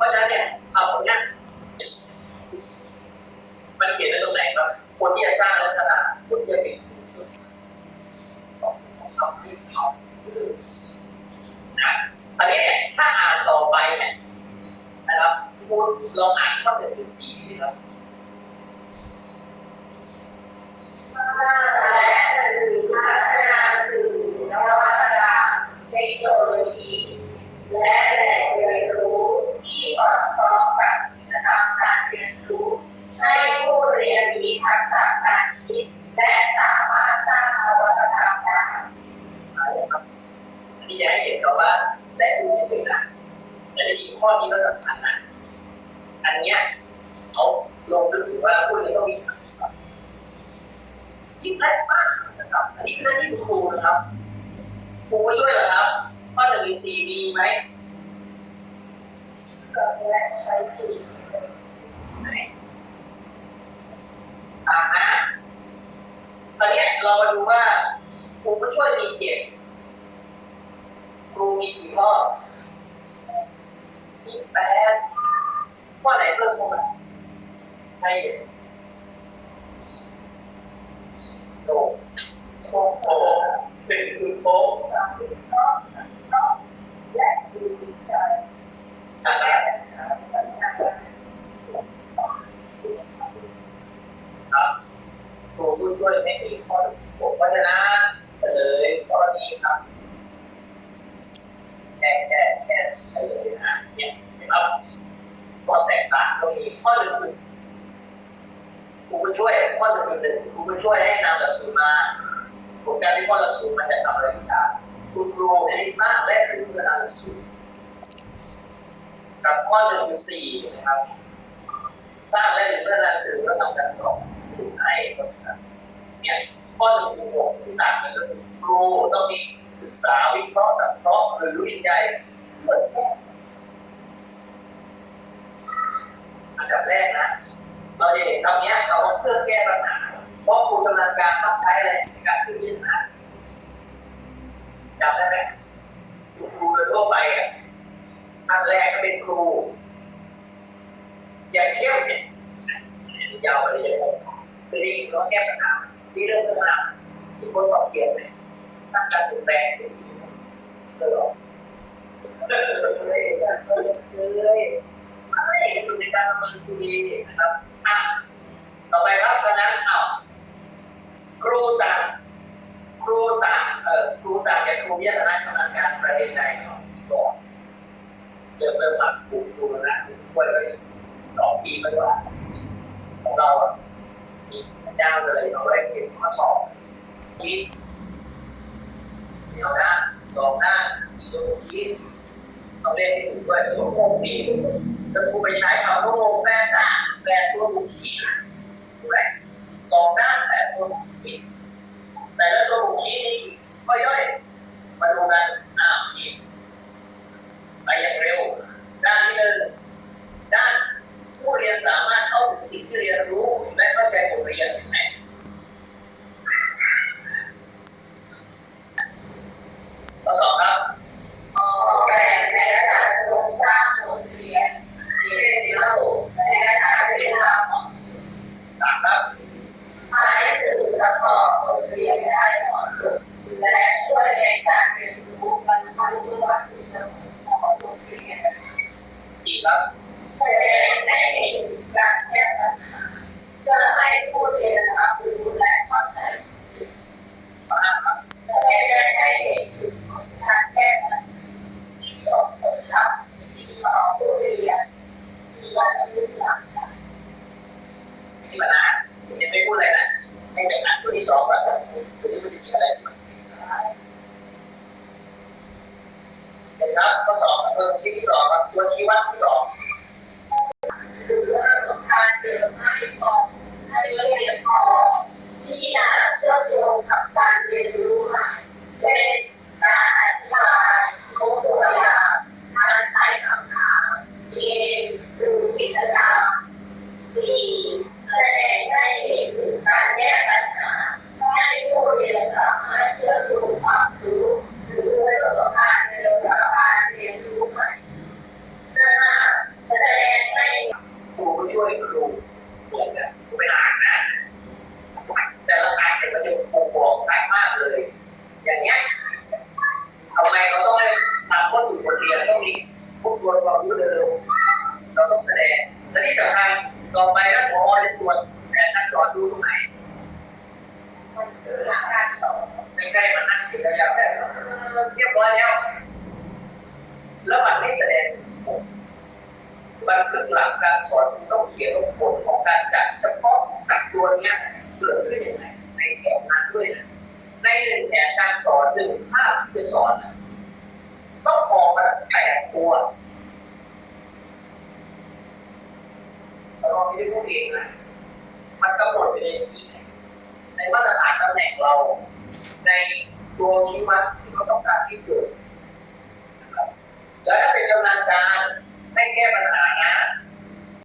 เพราะฉะนั้นเนี่ยเอาตรงานมันเขียนไว้ตรงไหนว่าคนที่จะสร้างรัฐบาลคนที่จะเป็นผู้นำของเขาที่เขานะอันนี้เนี่ยถ้าอ่านต่อไปเนี่ยนะครับคุณลองอ่านข้อหนึ่งถึงสี่ดีครับ และหรือพัฒนาสื่อนวัตกรรมเทคโนโลยีและแหล่งเรียนรู้ที่สอดคล้องกับกิจกรรมการเรียนรู้ให้ผู้เรียนมี ทักษะการคิดและสามารถสร้างนวัตกรรมได้อะไรครับอันนี้จะให้เห็นกับว่าได้ดูเฉยๆนะแต่ในอีกข้อนี้ก็สำคัญนะอันเนี้ยเขาลงไปถึงว่าผู้เรียนต้องมีทักษะที่แรกสร้างนะครับอันนี้คือหน้าที่ครูนะครับครูไปด้วยเหรอครับข้อหนึ่งถึงสี่มีไหมก็และใช้สื่อ ไหนอ่าฮะ ตอนนี้เรามาดูว่าครูผู้ช่วยมีเจ็ดครูมีกี่ข้อมีแปดข้อไหนเพิ่มเข้ามาใช่โอ้โหโอ้โหหนึ่งคือโค้ง สามสิบข้อข้อและดูใจ อ่าฮะ ปัญญา ครับครูผู้ช่วยไม่มีข้อผมเพราะฉะนั้นเฉลยข้อนี้ครับ แค่แค่แค่เฉลยนะเนี่ยนะครับข้อแตกต่างก็มี ข้อหนึ่งคือครูผู้ช่วยข้อหนึ่งคือหนึ่งครูผู้ช่วยให้นำหลักสูตรมาผลการวิเคราะห์หลักสูตรมันจะทำอะไรวิชาคุณครูให้สร้างและพัฒนาหลักสูตรกับข้อหนึ่งคือสี่นะครับ สร้างและพัฒนาสื่อและทำการสอนให้คนนะครับเนี่ยข้อหนึ่งคือหกที่ต่างกันก็คือครูต้องมีศึกษาวิเคราะห์สังเคราะห์หรือวิจัยเปิดแยกอัน ดับแรกนะเราจะเห็นคำนี้เขาว่าเพื่อแก้ปัญหาเพราะครูชำนาญการต้องใช้อะไรในการคิดวิจารณ์จำได้ไหมครูโดยทั่วไปอะอันแรกก็เป็นครู อย่างเข้มเนี่ยยาวไปเลยยังคือดีเราแก้ปัญหาที่เรื่องปัญหาสุขภาพเปลี่ยนเลยตั้งการเปลี่ยนแปลงตลอดเลยเลย เลยไม่คุณในการทำงานคือดีนะครับอะต่อไปครับเพราะนั้นอ้าครูต่างครูต่างเอ่อครูต่างจากครูวิทยาศาสตร์ชำนาญการประเด็นใดก่อนเริ่มเริ่มหลักครูครูนะครูไว้สองปีไม่ว่าของเราอะมีเจ้าเลยเอาไว้เป็นข้อสอบที่เดียวนะสองหน้าอีกตัวที่ต้องเรียนให้ถูกด้วยตัวโม จะกูไปใช้คำว่าโมงแปดหน้าแปดตัวบุคีถูกไหมสองด้านแปดตัวบุคคลแต่ละตัวบุคคลนี้ก็ย่อยมาดูกันอ้าวทีไปอย่างเร็ว ด้านที่หนึ่งด้านผู้เรียนสามารถเข้าถึงสิ่งที่เรียนรู้และเข้าใจบทเรียนเห็นไหมข้อสองครับ ออกแบบในระดับโครงสร้างโรงเรียนที่เรียนรู้และใช้เวลาเหมาะสม สามครับ ใช้สื่อประกอบบทเรียนได้เหมาะสมและช่วยในการเรียนรู้บรรลุวัตถุประสงค์ของโรงเรียน สี่ครับแสดงให้เห็นการแก้ปัญหาเพื่อให้ผู้เรียนรับรู้และเข้าใจข้อห้าครับแสดงให้เห็นถึงผลการแก้ปัญหาที่ส่งผลลัพธ์ที่ต่อผู้เรียนมีระดับหลักการไม่มีปัญหาจะไม่พูดอะไรนะให้ผมอ่านตัวที่สองก่อนตัวนี้มันจะมีอะไร นะครับข้อสองเออที่ที่สองตัวชี้วัดที่สอง วนความรู้เดิมเราต้อง และที่สำคัญต่อไปแล้วพอจะตรวจแผนการสอนดูตรงไหนไม่ใช่มันนั่งคิดระยะแบบเรียบร้อยแล้ว แล้วมันไม่แสดงผลบันทึกหลักการสอนต้องเขียนผลของการจัดเฉพาะกับตัวเนี้ยเกิดขึ้นยังไงในแถวนั้นด้วยนะในหนึ่งแผนการสอนหนึ่งภาพที่จะสอนนะต้องออกมาแปดตัว เราไม่ได้พูดเองนะมันกำหนดในที่ในมาตรฐานตำแหน่งเรา ในตัวชี้วัดที่เขาต้องการที่สุดแล้วถ้าเป็นชำนาญการไม่แก้ปัญหานะ